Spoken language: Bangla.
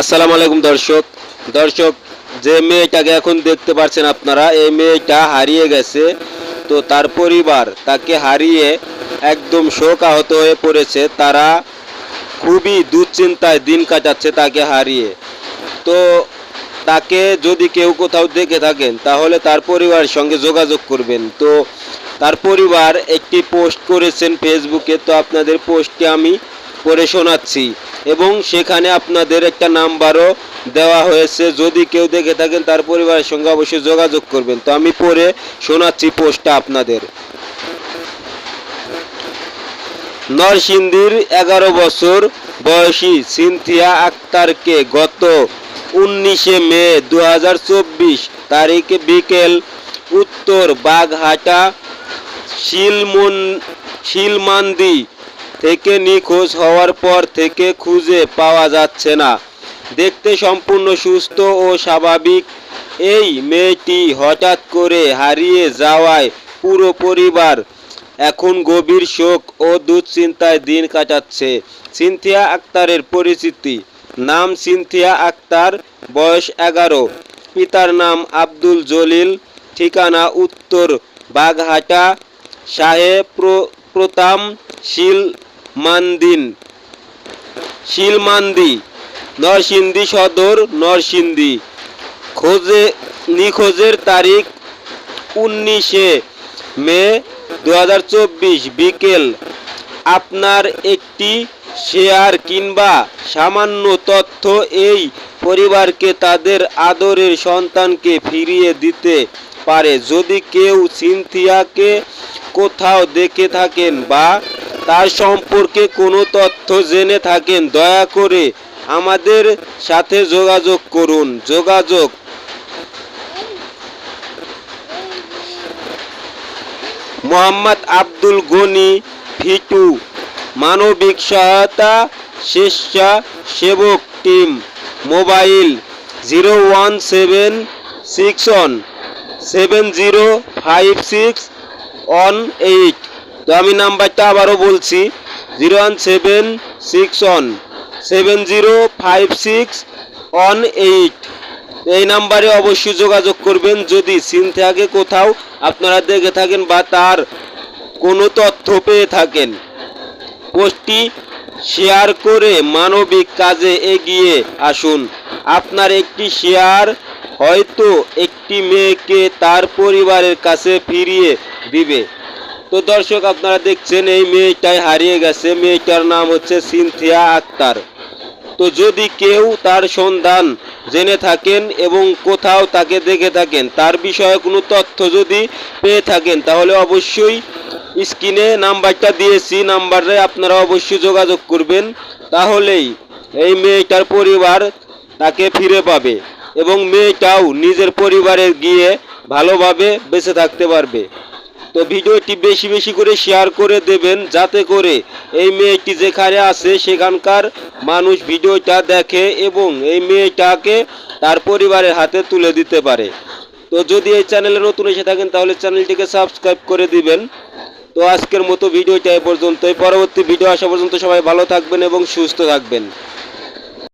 আসসালামু আলাইকুম দর্শক। দর্শক, যে মেয়েটাকে এখন দেখতে পাচ্ছেন আপনারা, এই মেয়েটা হারিয়ে গেছে। তো তার পরিবার তাকে হারিয়ে একদম শোক আহত হয়ে পড়েছে। তারা খুবই দুশ্চিন্তায় দিন কাটাচ্ছে তাকে হারিয়ে। তো তাকে যদি কেউ কোথাও দেখে থাকেন, তাহলে তার পরিবারের সঙ্গে যোগাযোগ করবেন। তো তার পরিবার একটি পোস্ট করেছেন ফেসবুকে, তো আপনাদের পোস্টটি আমি পড়ে শোনাচ্ছি। এবং সেখানে আপনাদের একটা নাম্বারও দেওয়া হয়েছে। যদি কেউ দেখে থাকেন, তার পরিবারের সঙ্গে অবশ্যই যোগাযোগ করবেন। তো আমি পরে শোনাচ্ছি পোস্টটা আপনাদের। নরসিংদীর এগারো বছর বয়সী সিনথিয়া আক্তারকে গত উনিশে মে দু হাজার চব্বিশ তারিখে বিকেল উত্তর বাঘহাটা শিলমন শিলমান্দি থেকে নিখোঁজ হওয়ার পর থেকে খুঁজে পাওয়া যাচ্ছে না। দেখতে সম্পূর্ণ সুস্থ ও স্বাভাবিক। এই মেয়েটি হঠাৎ করে হারিয়ে যাওয়ায় পুরো পরিবার এখন গভীর শোক ও দুশ্চিন্তায় দিন কাটাচ্ছে। সিনথিয়া আক্তারের পরিচিতি। নাম সিনথিয়া আক্তার, বয়স এগারো। পিতার নাম আব্দুল জলিল, ঠিকানা উত্তর বাঘহাটা শাহে প্র- প্রতাম শিল মান্দিন, শিলমান্দি, নরসিংদী সদর, নরসিংদী। খোঁজে, নিখোঁজের তারিখ উনিশে মে দু হাজার চব্বিশ বিকেল। আপনার একটি শেয়ার কিংবা সামান্য তথ্য এই পরিবারকে তাদের আদরের সন্তানকে ফিরিয়ে দিতে পারে। যদি কেউ সিনথিয়াকে কোথাও দেখে থাকেন বা তার সম্পর্কে কোনো তথ্য জেনে থাকেন, দয়া করে আমাদের সাথে যোগাযোগ করুন। যোগাযোগ। মোহাম্মদ আব্দুল গনি ফিটু মানবিক সহায়তা স্বেচ্ছাসেবক team, mobile zero one seven six one seven zero five six one eight. তো আমি নাম্বারটা আবারও বলছি, zero one seven six one, seven zero five six one eight. এই নাম্বারে অবশ্যই যোগাযোগ করবেন, যদি সিনথিয়াকে কোথাও আপনারা দেখে থাকেন বা তার কোনো তথ্য পেয়ে থাকেন। পোস্টটি শেয়ার করে মানবিক কাজে এগিয়ে আসুন। আপনার একটি শেয়ার হয়তো একটি মেয়েকে তার পরিবারের কাছে ফিরিয়ে দিবে। তো দর্শক, আপনারা দেখছেন এই মেয়েটাই হারিয়ে গেছে। মেয়েটার নাম হচ্ছে সিনথিয়া আক্তার। তো যদি কেউ তার সন্ধান জেনে থাকেন এবং কোথাও তাকে দেখে থাকেন, তার বিষয়ে কোনো তথ্য যদি পেয়ে থাকেন, তাহলে অবশ্যই স্ক্রিনে নাম্বারটা দিয়েছি, নাম্বারে আপনারা অবশ্যই যোগাযোগ করবেন। তাহলেই এই মেয়েটার পরিবার তাকে ফিরে পাবে এবং মেয়েটাও নিজের পরিবারে গিয়ে ভালোভাবে বেঁচে থাকতে পারবে। তো ভিডিওটি বেশি বেশি করে শেয়ার করে দেবেন, যাতে করে এই মেয়েটি যেখানে আছে সেখানকার মানুষ ভিডিওটা দেখে এবং এই মেয়েটাকে তার পরিবারের হাতে তুলে দিতে পারে। তো যদি এই চ্যানেলে নতুন এসে থাকেন, তাহলে চ্যানেলটিকে সাবস্ক্রাইব করে দিবেন। তো আজকের মতো ভিডিওটা এ পর্যন্তই। পরবর্তী ভিডিও আসা পর্যন্ত সবাই ভালো থাকবেন এবং সুস্থ থাকবেন।